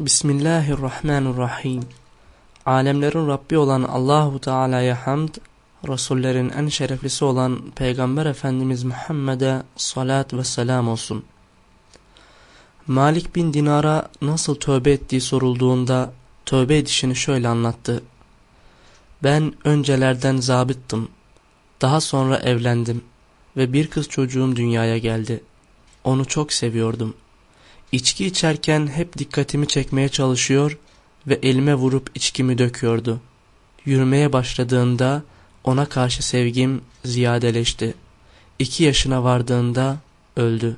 Bismillahirrahmanirrahim. Alemlerin Rabbi olan Allahu Teala'ya hamd, Resullerin en şereflisi olan Peygamber Efendimiz Muhammed'e salat ve selam olsun. Malik bin Dinar'a nasıl tövbe ettiği sorulduğunda tövbe edişini şöyle anlattı. Ben öncelerden zabıttım. Daha sonra evlendim ve bir kız çocuğum dünyaya geldi. Onu çok seviyordum. İçki içerken hep dikkatimi çekmeye çalışıyor ve elime vurup içkimi döküyordu. Yürümeye başladığında ona karşı sevgim ziyadeleşti. İki yaşına vardığında öldü.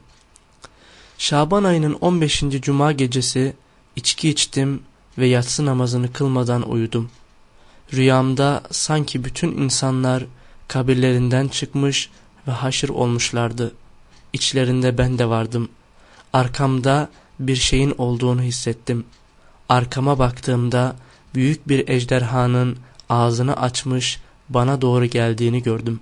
Şaban ayının 15. cuma gecesi içki içtim ve yatsı namazını kılmadan uyudum. Rüyamda sanki bütün insanlar kabirlerinden çıkmış ve haşır olmuşlardı. İçlerinde ben de vardım. Arkamda bir şeyin olduğunu hissettim. Arkama baktığımda büyük bir ejderhanın ağzını açmış bana doğru geldiğini gördüm.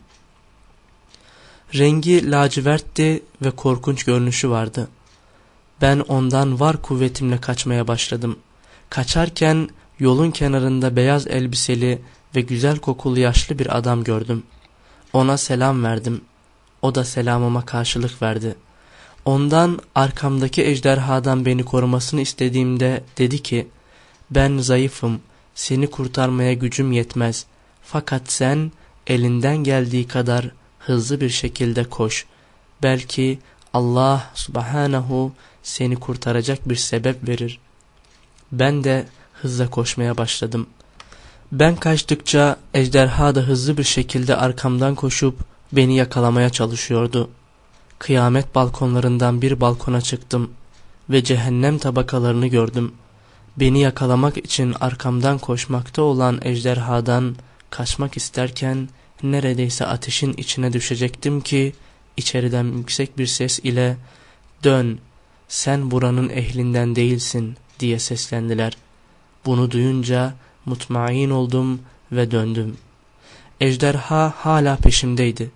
Rengi lacivertti ve korkunç görünüşü vardı. Ben ondan var kuvvetimle kaçmaya başladım. Kaçarken yolun kenarında beyaz elbiseli ve güzel kokulu yaşlı bir adam gördüm. Ona selam verdim. O da selamıma karşılık verdi. Ondan arkamdaki ejderhadan beni korumasını istediğimde dedi ki, ben zayıfım, seni kurtarmaya gücüm yetmez. Fakat sen elinden geldiği kadar hızlı bir şekilde koş. Belki Allah subhanahu seni kurtaracak bir sebep verir. Ben de hızla koşmaya başladım. Ben kaçtıkça ejderha da hızlı bir şekilde arkamdan koşup beni yakalamaya çalışıyordu. Kıyamet balkonlarından bir balkona çıktım ve cehennem tabakalarını gördüm. Beni yakalamak için arkamdan koşmakta olan ejderhadan kaçmak isterken neredeyse ateşin içine düşecektim ki içeriden yüksek bir ses ile dön sen buranın ehlinden değilsin diye seslendiler. Bunu duyunca mutmain oldum ve döndüm. Ejderha hala peşimdeydi.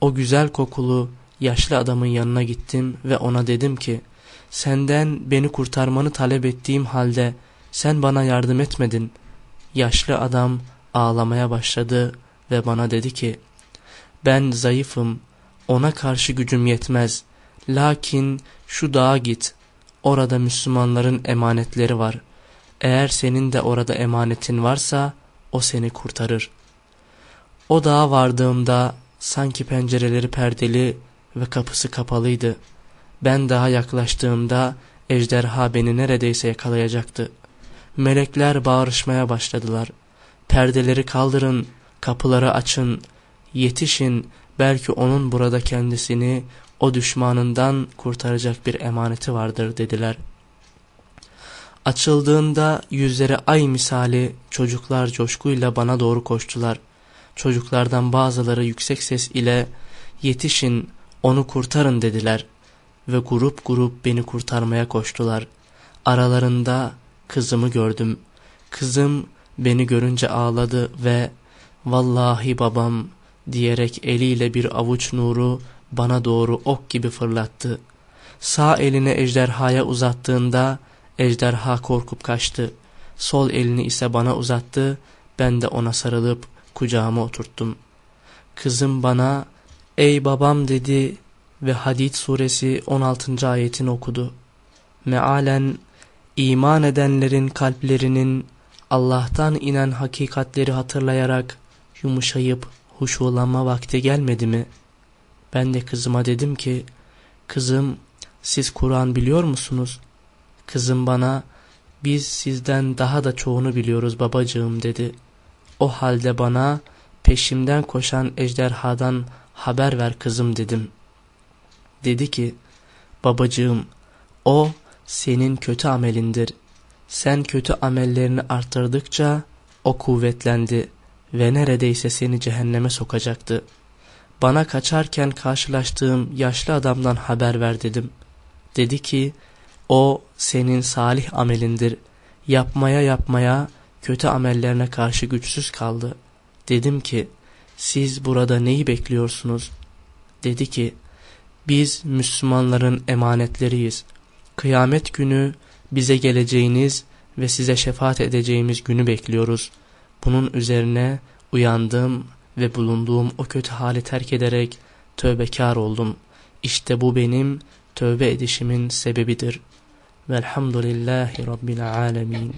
O güzel kokulu yaşlı adamın yanına gittim ve ona dedim ki senden beni kurtarmanı talep ettiğim halde sen bana yardım etmedin. Yaşlı adam ağlamaya başladı ve bana dedi ki ben zayıfım ona karşı gücüm yetmez lakin şu dağa git orada Müslümanların emanetleri var eğer senin de orada emanetin varsa o seni kurtarır. O dağa vardığımda sanki pencereleri perdeli ve kapısı kapalıydı. Ben daha yaklaştığımda ejderha beni neredeyse yakalayacaktı. Melekler bağırışmaya başladılar. Perdeleri kaldırın, kapıları açın, yetişin belki onun burada kendisini o düşmanından kurtaracak bir emaneti vardır dediler. Açıldığında yüzleri ay misali çocuklar coşkuyla bana doğru koştular. Çocuklardan bazıları yüksek ses ile yetişin onu kurtarın dediler ve grup grup beni kurtarmaya koştular. Aralarında kızımı gördüm. Kızım beni görünce ağladı ve vallahi babam diyerek eliyle bir avuç nuru bana doğru ok gibi fırlattı. Sağ elini ejderhaya uzattığında ejderha korkup kaçtı. Sol elini ise bana uzattı. Ben de ona sarılıp kucağıma oturttum. Kızım bana ey babam dedi ve Hadid suresi 16. ayetini okudu. Mealen iman edenlerin kalplerinin Allah'tan inen hakikatleri hatırlayarak yumuşayıp huşulanma vakti gelmedi mi? Ben de kızıma dedim ki, kızım siz Kur'an biliyor musunuz? Kızım bana, biz sizden daha da çoğunu biliyoruz babacığım dedi. O halde bana peşimden koşan ejderhadan haber ver kızım dedim. Dedi ki, babacığım o senin kötü amelindir. Sen kötü amellerini arttırdıkça o kuvvetlendi ve neredeyse seni cehenneme sokacaktı. Bana kaçarken karşılaştığım yaşlı adamdan haber ver dedim. Dedi ki o senin salih amelindir. Yapmaya yapmaya kötü amellerine karşı güçsüz kaldı. Dedim ki siz burada neyi bekliyorsunuz? Dedi ki biz Müslümanların emanetleriyiz. Kıyamet günü bize geleceğiniz ve size şefaat edeceğimiz günü bekliyoruz. Bunun üzerine uyandım ve bulunduğum o kötü hali terk ederek tövbekar oldum. İşte bu benim tövbe edişimin sebebidir. Velhamdülillahi Rabbil alemin.